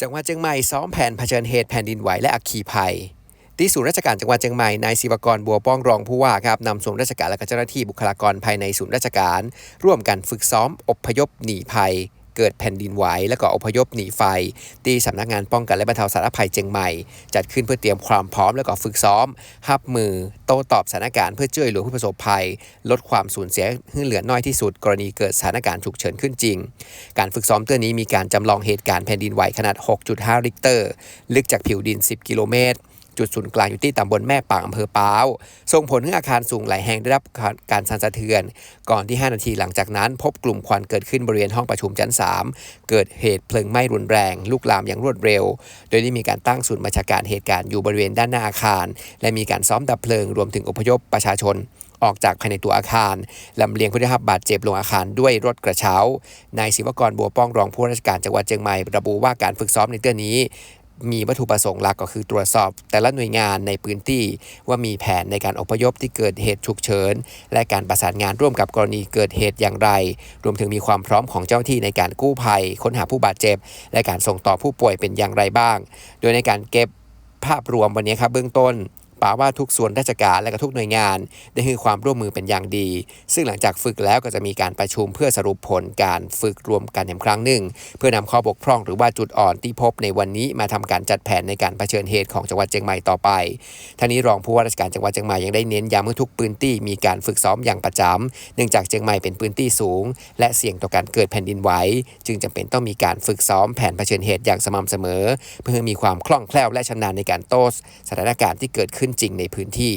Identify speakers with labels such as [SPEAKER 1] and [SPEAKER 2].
[SPEAKER 1] จังหวัดเชียงใหม่ซ้อมแผนเผชิญเหตุแผ่นดินไหวและอัคคีภัยที่ศูนย์ราชการจังหวัดเชียงใหม่นายศิวกรบัวป้องรองผู้ว่าครับนำส่วนราชการและเจ้าหน้าที่บุคลากรภายในศูนย์ราชการ ร่วมกันฝึกซ้อมอพยพหนีภัย เกิดแผ่นดินไหวและก็อพยพหนีไฟ ที่สำนักงานป้องกันและบรรเทาสาธารณภัยเชียงใหม่ จัดขึ้นเพื่อเตรียมความพร้อมและก็ฝึกซ้อมรับมือโต้ตอบสถานการณ์เพื่อช่วยเหลือผู้ประสบภัย ลดความสูญเสียให้เหลือน้อยที่สุด กรณีเกิดสถานการณ์ฉุกเฉินขึ้นจริง การฝึกซ้อมเตือนนี้มีการจำลองเหตุการณ์แผ่นดินไหวขนาด 6.5 ริกเตอร์ ลึกจากผิวดิน 10 กิโลเมตร จุดศูนย์กลางอยู่ที่ตำบลแม่ป่างอำเภอป้าวส่งผลให้อาคารสูงหลายแห่งได้รับการสั่นสะเทือน ก่อนที่ 5 นาทีหลังจากนั้น พบกลุ่มควันเกิดขึ้นบริเวณห้องประชุมชั้น 3 เกิดเหตุเพลิงไหม้รุนแรง ลุกลามอย่างรวดเร็ว โดยได้มีการตั้งศูนย์บัญชาการเหตุการณ์อยู่บริเวณด้านหน้าอาคาร และมีการซ้อมดับเพลิงรวมถึงอพยพประชาชนออกจากภายในตัวอาคารลำเลียงผู้ได้รับบาดเจ็บลงอาคารด้วยรถกระเช้านายศิวกรบัวป้องรองผู้ราชการจังหวัดเชียงใหม่ระบุว่าการฝึกซ้อมในเตือนนี้ มีวัตถุประสงค์หลักก็คือตรวจสอบ แต่ละหน่วยงานในพื้นที่ว่ามีแผนในการอพยพที่เกิดเหตุฉุกเฉิน และการประสานงานร่วมกับกรณีเกิดเหตุอย่างไร รวมถึงมีความพร้อมของเจ้าหน้าที่ในการกู้ภัย ค้นหาผู้บาดเจ็บ และการส่งต่อผู้ป่วยเป็นอย่างไรบ้าง โดยในการเก็บภาพรวมวันนี้ครับเบื้องต้น ป่าว่าทุกส่วนราชการและก็ทุกหน่วยงาน ได้ให้ความร่วมมือเป็นอย่างดี ซึ่งหลังจากฝึกแล้วก็จะมีการประชุมเพื่อสรุปผลการฝึกรวมกันอีกครั้งหนึ่ง เพื่อนำข้อบกพร่องหรือว่าจุดอ่อนที่พบในวันนี้มาทำการจัดแผนในการเผชิญเหตุของจังหวัดเชียงใหม่ต่อไปท่านี้รองผู้ว่าราชการจังหวัดเชียงใหม่ยังได้เน้นย้ำให้ทุกพื้นที่มีการฝึกซ้อมอย่างประจำเนื่องจากเชียงใหม่เป็นพื้นที่สูง และเสี่ยงต่อการเกิดแผ่นดินไหวจึงจำเป็นต้องมีการฝึกซ้อมแผนเผชิญเหตุอย่างสม่ำเสมอ เพื่อมีความคล่องแคล่วและชำนาญในการโต้สถานการณ์ที่เกิดขึ้นจริงในพื้นที่